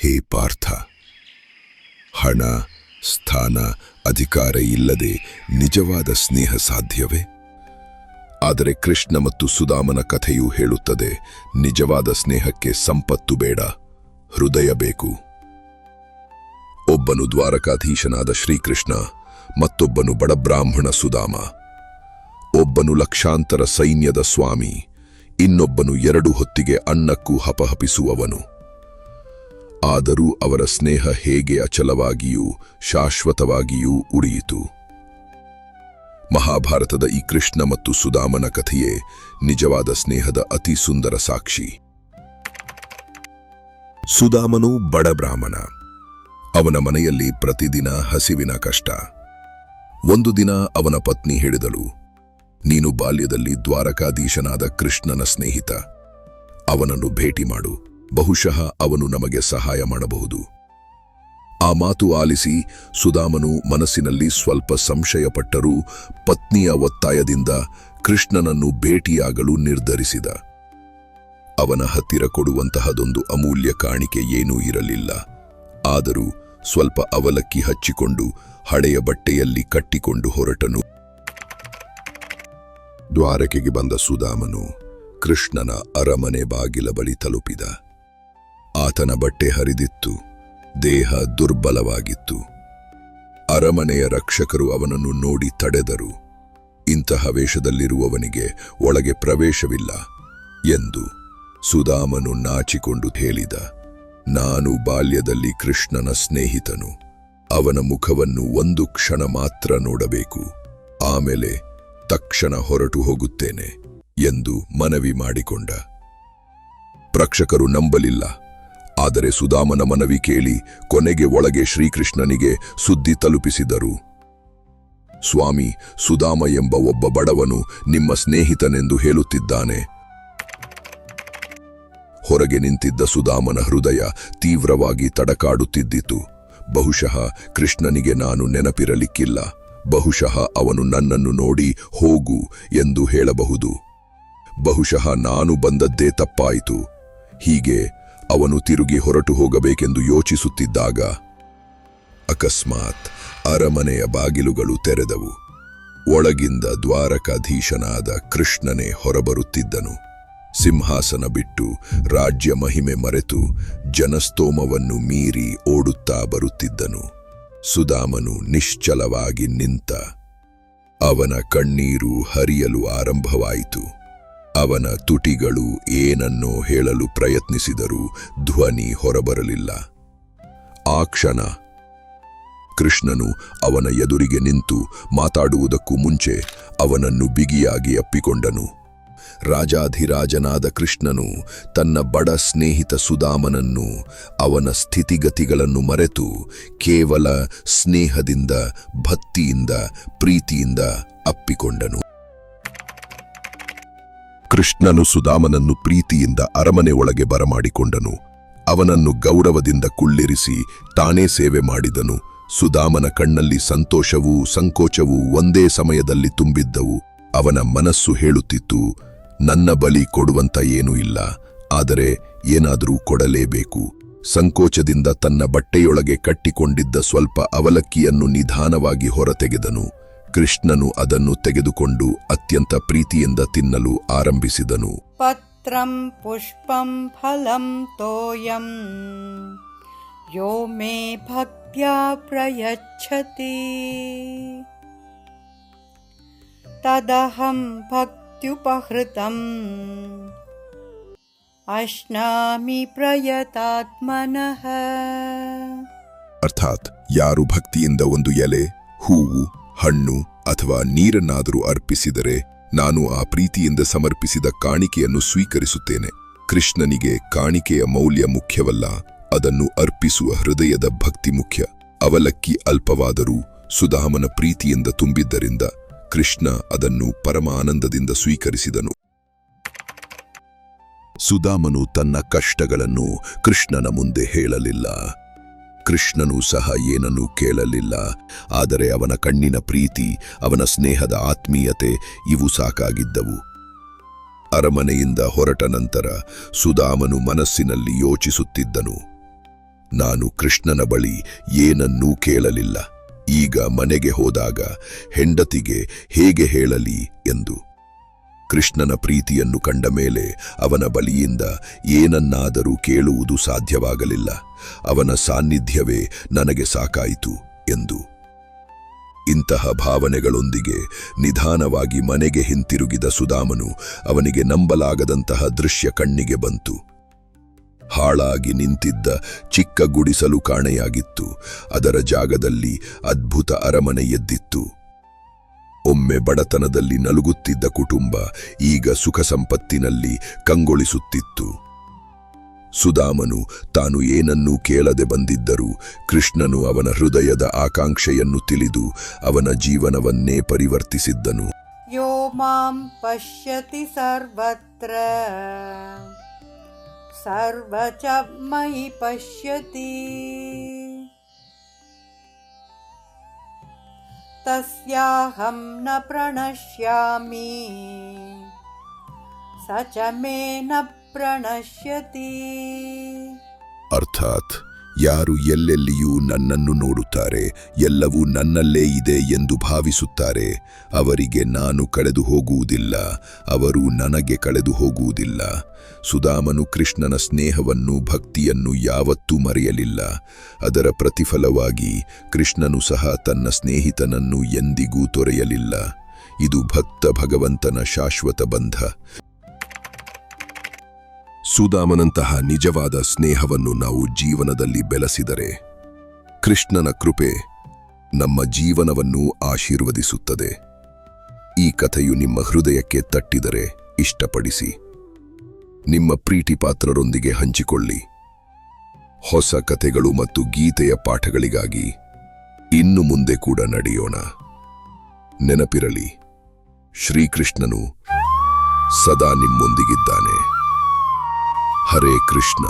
ಹೇ ಪಾರ್ಥ, ಹಣ, ಸ್ಥಾನ, ಅಧಿಕಾರ ಇಲ್ಲದೆ ನಿಜವಾದ ಸ್ನೇಹ ಸಾಧ್ಯವೇ? ಆದರೆ ಕೃಷ್ಣ ಮತ್ತು ಸುದಾಮನ ಕಥೆಯು ಹೇಳುತ್ತದೆ, ನಿಜವಾದ ಸ್ನೇಹಕ್ಕೆ ಸಂಪತ್ತು ಬೇಡ, ಹೃದಯ ಬೇಕು. ಒಬ್ಬನು ದ್ವಾರಕಾಧೀಶನಾದ ಶ್ರೀಕೃಷ್ಣ, ಮತ್ತೊಬ್ಬನು ಬಡಬ್ರಾಹ್ಮಣ ಸುದಾಮ ಒಬ್ಬನು ಲಕ್ಷಾಂತರ ಸೈನ್ಯದ ಸ್ವಾಮಿ, ಇನ್ನೊಬ್ಬನು ಎರಡು ಹೊತ್ತಿಗೆ ಅನ್ನಕ್ಕೂ ಹಪಹಪಿಸುವವನು. ಆದರೂ ಅವರ ಸ್ನೇಹ ಹೇಗೆ ಅಚಲವಾಗಿಯೂ ಶಾಶ್ವತವಾಗಿಯೂ ಉಳಿಯಿತು. ಮಹಾಭಾರತದ ಈ ಕೃಷ್ಣ ಮತ್ತು ಸುದಾಮನ ಕಥೆಯೇ ನಿಜವಾದ ಸ್ನೇಹದ ಅತಿ ಸುಂದರ ಸಾಕ್ಷಿ. ಸುದಾಮನು ಬಡ ಬ್ರಾಹ್ಮಣ ಅವನ ಮನೆಯಲ್ಲಿ ಪ್ರತಿದಿನ ಹಸಿವಿನ ಕಷ್ಟ. ಒಂದು ದಿನ ಅವನ ಪತ್ನಿ ಹೇಳಿದಳು, ನೀನು ಬಾಲ್ಯದಲ್ಲಿ ದ್ವಾರಕಾಧೀಶನಾದ ಕೃಷ್ಣನ ಸ್ನೇಹಿತ. ಅವನನ್ನು ಭೇಟಿ ಮಾಡು. ಬಹುಶಃ ಅವನು ನಮಗೆ ಸಹಾಯ ಮಾಡಬಹುದು. ಆ ಮಾತು ಆಲಿಸಿ ಸುದಾಮನು ಮನಸ್ಸಿನಲ್ಲಿ ಸ್ವಲ್ಪ ಸಂಶಯಪಟ್ಟರೂ ಪತ್ನಿಯ ಒತ್ತಾಯದಿಂದ ಕೃಷ್ಣನನ್ನು ಭೇಟಿಯಾಗಲು ನಿರ್ಧರಿಸಿದ. ಅವನ ಹತ್ತಿರ ಕೊಡುವಂತಹದೊಂದು ಅಮೂಲ್ಯ ಕಾಣಿಕೆ ಏನೂ ಇರಲಿಲ್ಲ. ಆದರೂ ಸ್ವಲ್ಪ ಅವಲಕ್ಕಿ ಹಚ್ಚಿಕೊಂಡು ಹಳೆಯ ಬಟ್ಟೆಯಲ್ಲಿ ಕಟ್ಟಿಕೊಂಡು ಹೊರಟನು. ದ್ವಾರಕೆಗೆ ಬಂದ ಸುದಾಮನು ಕೃಷ್ಣನ ಅರಮನೆ ಬಾಗಿಲ ಬಳಿ ತಲುಪಿದ. ಆತನ ಬಟ್ಟೆ ಹರಿದಿತ್ತು, ದೇಹ ದುರ್ಬಲವಾಗಿತ್ತು. ಅರಮನೆಯ ರಕ್ಷಕರು ಅವನನ್ನು ನೋಡಿ ತಡೆದರು. ಇಂತಹ ವೇಷದಲ್ಲಿರುವವನಿಗೆ ಒಳಗೆ ಪ್ರವೇಶವಿಲ್ಲ ಎಂದು ಸುದಾಮನು ನಾಚಿಕೊಂಡು ಹೇಳಿದ. ನಾನು ಬಾಲ್ಯದಲ್ಲಿ ಕೃಷ್ಣನ ಸ್ನೇಹಿತನು. ಅವನ ಮುಖವನ್ನು ಒಂದು ಕ್ಷಣ ಮಾತ್ರ ನೋಡಬೇಕು. ಆಮೇಲೆ ತಕ್ಷಣ ಹೊರಟು ಹೋಗುತ್ತೇನೆ ಎಂದು ಮನವಿ ಮಾಡಿಕೊಂಡ. ಪ್ರಕ್ಷಕರು ನಂಬಲಿಲ್ಲ. ಆದರೆ ಸುದಾಮನ ಮನವಿ ಕೇಳಿ ಕೊನೆಗೆ ಒಳಗೆ ಶ್ರೀಕೃಷ್ಣನಿಗೆ ಸುದ್ದಿ ತಲುಪಿಸಿದರು. ಸ್ವಾಮಿ ಸುದಾಮ ಎಂಬ ಒಬ್ಬ ಬಡವನು ನಿಮ್ಮ ಸ್ನೇಹಿತನೆಂದು ಹೇಳುತ್ತಿದ್ದಾನೆ. ಹೊರಗೆ ನಿಂತಿದ್ದ ಸುದಾಮನ ಹೃದಯ ತೀವ್ರವಾಗಿ ತಡಕಾಡುತ್ತಿದ್ದಿತು. ಬಹುಶಃ ಕೃಷ್ಣನಿಗೆ ನಾನು ನೆನಪಿರಲಿಕ್ಕಿಲ್ಲ. ಬಹುಶಃ ಅವನು ನನ್ನನ್ನು ನೋಡಿ ಹೋಗು ಎಂದು ಹೇಳಬಹುದು. ಬಹುಶಃ ನಾನು ಬಂದದ್ದೇ ತಪ್ಪಾಯಿತು. ಹೀಗೆ ಅವನು ತಿರುಗಿ ಹೊರಟು ಹೋಗಬೇಕೆಂದು ಯೋಚಿಸುತ್ತಿದ್ದಾಗ ಅಕಸ್ಮಾತ್ ಅರಮನೆಯ ಬಾಗಿಲುಗಳು ತೆರೆದವು. ಒಳಗಿಂದ ದ್ವಾರಕಾಧೀಶನಾದ ಕೃಷ್ಣನೇ ಹೊರಬರುತ್ತಿದ್ದನು. ಸಿಂಹಾಸನ ಬಿಟ್ಟು ರಾಜ್ಯ ಮಹಿಮೆ ಮರೆತು ಜನಸ್ತೋಮವನ್ನು ಮೀರಿ ಓಡುತ್ತಾ ಬರುತ್ತಿದ್ದನು. ಸುದಾಮನು ನಿಶ್ಚಲವಾಗಿ ನಿಂತ ಅವನ ಕಣ್ಣೀರು ಹರಿಯಲು ಆರಂಭವಾಯಿತು. ಅವನ ತುಟಿಗಳು ಏನನ್ನೋ ಹೇಳಲು ಪ್ರಯತ್ನಿಸಿದರೂ ಧ್ವನಿ ಹೊರಬರಲಿಲ್ಲ. ಆ ಕ್ಷಣ ಕೃಷ್ಣನು ಅವನ ಎದುರಿಗೆ ನಿಂತು ಮಾತಾಡುವುದಕ್ಕೂ ಮುಂಚೆ ಅವನನ್ನು ಬಿಗಿಯಾಗಿ ಅಪ್ಪಿಕೊಂಡನು. ರಾಜಾಧಿರಾಜನಾದ ಕೃಷ್ಣನು ತನ್ನ ಬಡ ಸ್ನೇಹಿತ ಸುಧಾಮನನ್ನು ಅವನ ಸ್ಥಿತಿಗತಿಗಳನ್ನು ಮರೆತು ಕೇವಲ ಸ್ನೇಹದಿಂದ, ಭಕ್ತಿಯಿಂದ, ಪ್ರೀತಿಯಿಂದ ಅಪ್ಪಿಕೊಂಡನು. ಕೃಷ್ಣನು ಸುಧಾಮನನ್ನು ಪ್ರೀತಿಯಿಂದ ಅರಮನೆ ಒಳಗೆ ಬರಮಾಡಿಕೊಂಡನು. ಅವನನ್ನು ಗೌರವದಿಂದ ಕುಳ್ಳಿರಿಸಿ ತಾನೇ ಸೇವೆ ಮಾಡಿದನು. ಸುಧಾಮನ ಕಣ್ಣಲ್ಲಿ ಸಂತೋಷವೂ ಸಂಕೋಚವೂ ಒಂದೇ ಸಮಯದಲ್ಲಿ ತುಂಬಿದ್ದವು. ಅವನ ಮನಸ್ಸು ಹೇಳುತ್ತಿತ್ತು, ನನ್ನ ಬಲಿ ಕೊಡುವಂತ ಏನೂ ಇಲ್ಲ, ಆದರೆ ಏನಾದರೂ ಕೊಡಲೇಬೇಕು. ಸಂಕೋಚದಿಂದ ತನ್ನ ಬಟ್ಟೆಯೊಳಗೆ ಕಟ್ಟಿಕೊಂಡಿದ್ದ ಸ್ವಲ್ಪ ಅವಲಕ್ಕಿಯನ್ನು ನಿಧಾನವಾಗಿ ಹೊರತೆಗೆದನು. ಕೃಷ್ಣನು ಅದನ್ನು ತೆಗೆದುಕೊಂಡು ಅತ್ಯಂತ ಪ್ರೀತಿಯಿಂದ ತಿನ್ನಲು ಆರಂಭಿಸಿದನು. ಪತ್ರಂ ಪುಷ್ಪಂ ಫಲಂ ತೋಯಂ. ಯೋ ಮೇ ಭಕ್ತ್ಯಾ ಪ್ರಯಚ್ಛತಿ. ತದಹಂ ಭಕ್ತ್ಯುಪಹೃತಂ. ಅಶ್ನಾಮಿ ಪ್ರಯತಾತ್ಮನಃ. ಅರ್ಥಾತ್ ಯಾರು ಭಕ್ತಿಯಿಂದ ಒಂದು ಎಲೆ ಹೂವು ಹಣ್ಣು ಅಥವಾ ನೀರನ್ನಾದರೂ ಅರ್ಪಿಸಿದರೆ ನಾನು ಆ ಪ್ರೀತಿಯಿಂದ ಸಮರ್ಪಿಸಿದ ಕಾಣಿಕೆಯನ್ನು ಸ್ವೀಕರಿಸುತ್ತೇನೆ. ಕೃಷ್ಣನಿಗೆ ಕಾಣಿಕೆಯ ಮೌಲ್ಯ ಮುಖ್ಯವಲ್ಲ, ಅದನ್ನು ಅರ್ಪಿಸುವ ಹೃದಯದ ಭಕ್ತಿ ಮುಖ್ಯ. ಅವಲಕ್ಕಿ ಅಲ್ಪವಾದರೂ ಸುಧಾಮನ ಪ್ರೀತಿಯಿಂದ ತುಂಬಿದ್ದರಿಂದ ಕೃಷ್ಣ ಅದನ್ನು ಪರಮ ಆನಂದದಿಂದ ಸ್ವೀಕರಿಸಿದನು. ಸುಧಾಮನು ತನ್ನ ಕಷ್ಟಗಳನ್ನು ಕೃಷ್ಣನ ಮುಂದೆ ಹೇಳಲಿಲ್ಲ. ಕೃಷ್ಣನು ಸಹ ಏನನ್ನೂ ಕೇಳಲಿಲ್ಲ. ಆದರೆ ಅವನ ಕಣ್ಣಿನ ಪ್ರೀತಿ, ಅವನ ಸ್ನೇಹದ ಆತ್ಮೀಯತೆ ಇವು ಸಾಕಾಗಿದ್ದವು. ಅರಮನೆಯಿಂದ ಹೊರಟ ನಂತರ ಸುಧಾಮನು ಮನಸ್ಸಿನಲ್ಲಿ ಯೋಚಿಸುತ್ತಿದ್ದನು. ನಾನು ಕೃಷ್ಣನ ಬಳಿ ಏನನ್ನೂ ಕೇಳಲಿಲ್ಲ. ಈಗ ಮನೆಗೆ ಹೋದಾಗ ಹೆಂಡತಿಗೆ ಹೇಗೆ ಹೇಳಲಿ ಎಂದು. ಕೃಷ್ಣನ ಪ್ರೀತಿಯನ್ನು ಕಂಡ ಮೇಲೆ ಅವನ ಬಲಿಯಿಂದ ಏನನ್ನಾದರೂ ಕೇಳುವುದು ಸಾಧ್ಯವಾಗಲಿಲ್ಲ. ಅವನ ಸಾನ್ನಿಧ್ಯವೇ ನನಗೆ ಸಾಕಾಯಿತು ಎಂದು. ಇಂತಹ ಭಾವನೆಗಳೊಂದಿಗೆ ನಿಧಾನವಾಗಿ ಮನೆಗೆ ಹಿಂತಿರುಗಿದ ಸುಧಾಮನು ಅವನಿಗೆ ನಂಬಲಾಗದಂತಹ ದೃಶ್ಯ ಕಣ್ಣಿಗೆ ಬಂತು. ಹಾಳಾಗಿ ನಿಂತಿದ್ದ ಚಿಕ್ಕ ಗುಡಿಸಲು ಕಾಣೆಯಾಗಿತ್ತು. ಅದರ ಜಾಗದಲ್ಲಿ ಅದ್ಭುತ ಅರಮನೆ ಎದ್ದಿತ್ತು. ಒಮ್ಮೆ ಬಡತನದಲ್ಲಿ ನಲುಗುತ್ತಿದ್ದ ಕುಟುಂಬ ಈಗ ಸುಖ ಸಂಪತ್ತಿನಲ್ಲಿ ಕಂಗೊಳಿಸುತ್ತಿತ್ತು. ಸುಧಾಮನು ತಾನು ಏನನ್ನೂ ಕೇಳದೆ ಬಂದಿದ್ದರೂ ಕೃಷ್ಣನು ಅವನ ಹೃದಯದ ಆಕಾಂಕ್ಷೆಯನ್ನು ತಿಳಿದು ಅವನ ಜೀವನವನ್ನೇ ಪರಿವರ್ತಿಸಿದ್ದನು. ಯೋ ಮಾಂ ಪಶ್ಯತಿ ಸರ್ವತ್ರ. ಸರ್ವಚ ಮಯಿ ಪಶ್ಯತಿ. तस्याहं न प्रणश्यामि। स च मे न प्रणश्यति। अर्थात ಯಾರು ಎಲ್ಲೆಲ್ಲಿಯೂ ನನ್ನನ್ನು ನೋಡುತ್ತಾರೆ, ಎಲ್ಲವೂ ನನ್ನಲ್ಲೇ ಇದೆ ಎಂದು ಭಾವಿಸುತ್ತಾರೆ. ಅವರಿಗೆ ನಾನು ಕಳೆದು ಹೋಗುವುದಿಲ್ಲ, ಅವರು ನನಗೆ ಕಳೆದು ಹೋಗುವುದಿಲ್ಲ. ಸುಧಾಮನು ಕೃಷ್ಣನ ಸ್ನೇಹವನ್ನು, ಭಕ್ತಿಯನ್ನು ಯಾವತ್ತೂ ಮರೆಯಲಿಲ್ಲ. ಅದರ ಪ್ರತಿಫಲವಾಗಿ ಕೃಷ್ಣನು ಸಹ ತನ್ನ ಸ್ನೇಹಿತನನ್ನು ಎಂದಿಗೂ ತೊರೆಯಲಿಲ್ಲ. ಇದು ಭಕ್ತ ಭಗವಂತನ ಶಾಶ್ವತ ಬಂಧ. ಸುಧಾಮನಂತಹ ನಿಜವಾದ ಸ್ನೇಹವನ್ನು ನಾವು ಜೀವನದಲ್ಲಿ ಬೆಳೆಸಿದರೆ ಕೃಷ್ಣನ ಕೃಪೆ ನಮ್ಮ ಜೀವನವನ್ನು ಆಶೀರ್ವದಿಸುತ್ತದೆ. ಈ ಕಥೆಯು ನಿಮ್ಮ ಹೃದಯಕ್ಕೆ ತಟ್ಟಿದರೆ ಇಷ್ಟಪಡಿಸಿ. ನಿಮ್ಮ ಪ್ರೀತಿ ಪಾತ್ರರೊಂದಿಗೆ ಹಂಚಿಕೊಳ್ಳಿ. ಹೊಸ ಕಥೆಗಳು ಮತ್ತು ಗೀತೆಯ ಪಾಠಗಳಿಗಾಗಿ ಇನ್ನು ಮುಂದೆ ಕೂಡ ನಡೆಯೋಣ. ನೆನಪಿರಲಿ, ಶ್ರೀಕೃಷ್ಣನು ಸದಾ ನಿಮ್ಮೊಂದಿಗಿದ್ದಾನೆ. ಹರೇ ಕೃಷ್ಣ